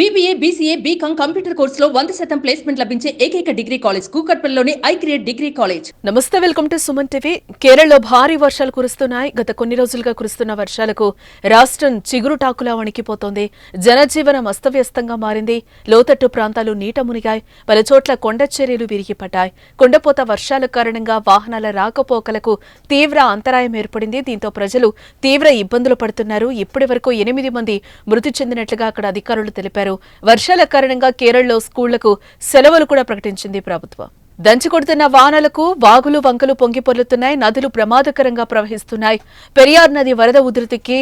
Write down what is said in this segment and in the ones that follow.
BBA BCA BCom computer కోర్సులో వంద శాతం ప్లేస్మెంట్ లభించే ఏకైక డిగ్రీ కాలేజ్ కూకట్పల్లిలోని ఐ క్రియేట్ డిగ్రీ కాలేజ్ నమస్తే వెల్కమ్ టు సుమన్ టీవీ. కేరళలో భారీ వర్షాలు కురుస్తున్నాయి. గత కొన్ని రోజులుగా కురుస్తున్న వర్షాలకు రాష్ట్రం చిగురుటాకులా వణికిపోతోంది. జనజీవనం అస్తవ్యస్తంగా మారింది. లోతట్టు ప్రాంతాలు నీట మునిగాయి. పలుచోట్ల కొండ చర్యలు విరిగిపడ్డాయి. కొండపోత వర్షాల కారణంగా వాహనాల రాకపోకలకు తీవ్ర అంతరాయం ఏర్పడింది. దీంతో ప్రజలు తీవ్ర ఇబ్బందులు పడుతున్నారు. ఇప్పటి వరకు ఎనిమిది మంది మృతి చెందినట్లుగా అక్కడ అధికారులు తెలిపారు. వర్షాల కారణంగా కేరళలో స్కూళ్ళకు సెలవులు కూడా ప్రకటించింది ప్రభుత్వం. దంచుకొడుతున్న వానలకు వాగులు వంకలు పొంగిపొర్లుతున్నాయి నదులు ప్రమాదకరంగా ప్రవహిస్తున్నాయి. పెరియార్ నది వరద ఉధృతికి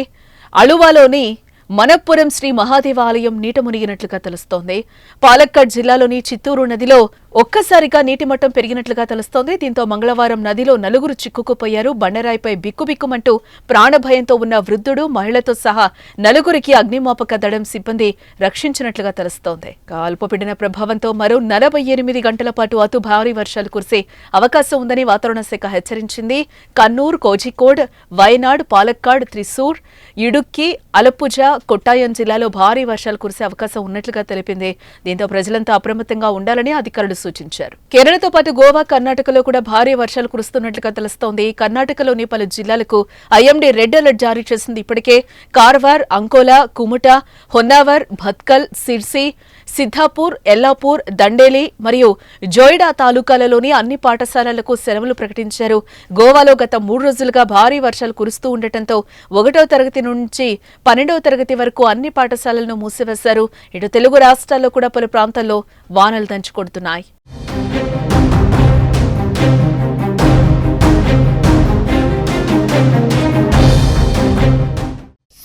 అళువాలోని మనప్పురం శ్రీ మహాదేవాలయం నీట మునిగినట్లుగా తెలుస్తోంది. పాలక్కడ్ జిల్లాలోని చిత్తూరు నదిలో ఒక్కసారిగా నీటి మట్టం పెరిగినట్లుగా తెలుస్తోంది. దీంతో మంగళవారం నదిలో నలుగురు చిక్కుకుపోయారు. బండరాయిపై బిక్కుబిక్కుమంటూ ప్రాణభయంతో ఉన్న వృద్ధుడు మహిళతో సహా నలుగురికి అగ్నిమాపక దళం సిబ్బంది రక్షించినట్లుగా తెలుస్తోంది. అల్పపీడన ప్రభావంతో మరో నలభై ఎనిమిది గంటల పాటు అతు భారీ వర్షాలు కురిసే అవకాశం ఉందని వాతావరణ శాఖ హెచ్చరించింది. కన్నూర్ కోజికోడ్ వయనాడ్ పాలక్కాడ్ త్రిశూర్ ఇడుక్కి అలప్పుజ కొట్టాయం జిల్లాలో భారీ వర్షాలు కురిసే అవకాశం ఉన్నట్లుగా తెలిపింది. దీంతో ప్రజలంతా అప్రమత్తంగా ఉండాలని అధికారులు సూచించారు. కేరళతో పాటు గోవా కర్ణాటకలో కూడా భారీ వర్షాలు కురుస్తున్నట్లుగా తెలుస్తోంది. కర్ణాటకలోని పలు జిల్లాలకు ఐఎండీ రెడ్ అలర్ట్ జారీ చేసింది. ఇప్పటికే కార్వార్ అంకోలా కుముట హొన్నావర్ భత్కల్ సిర్సి సిద్ధాపూర్ ఎల్లాపూర్ దండేలి మరియు జోయిడా తాలూకాలలోని అన్ని పాఠశాలలకు సెలవులు ప్రకటించారు. గోవాలో గత మూడు రోజులుగా భారీ వర్షాలు కురుస్తూ ఉండటంతో ఒకటో తరగతి నుంచి పన్నెండవ తరగతి వరకు అన్ని పాఠశాలలను మూసివేశారు. ఇటు తెలుగు రాష్ట్రాల్లో కూడా పలు ప్రాంతాల్లో వానలు దంచుకొడుతున్నాయి.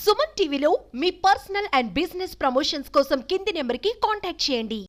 సుమన్ టీవీలో మీ పర్సనల్ అండ్ బిజినెస్ ప్రమోషన్స్ కోసం కింది నెంబర్కి కాంటాక్ట్ చేయండి.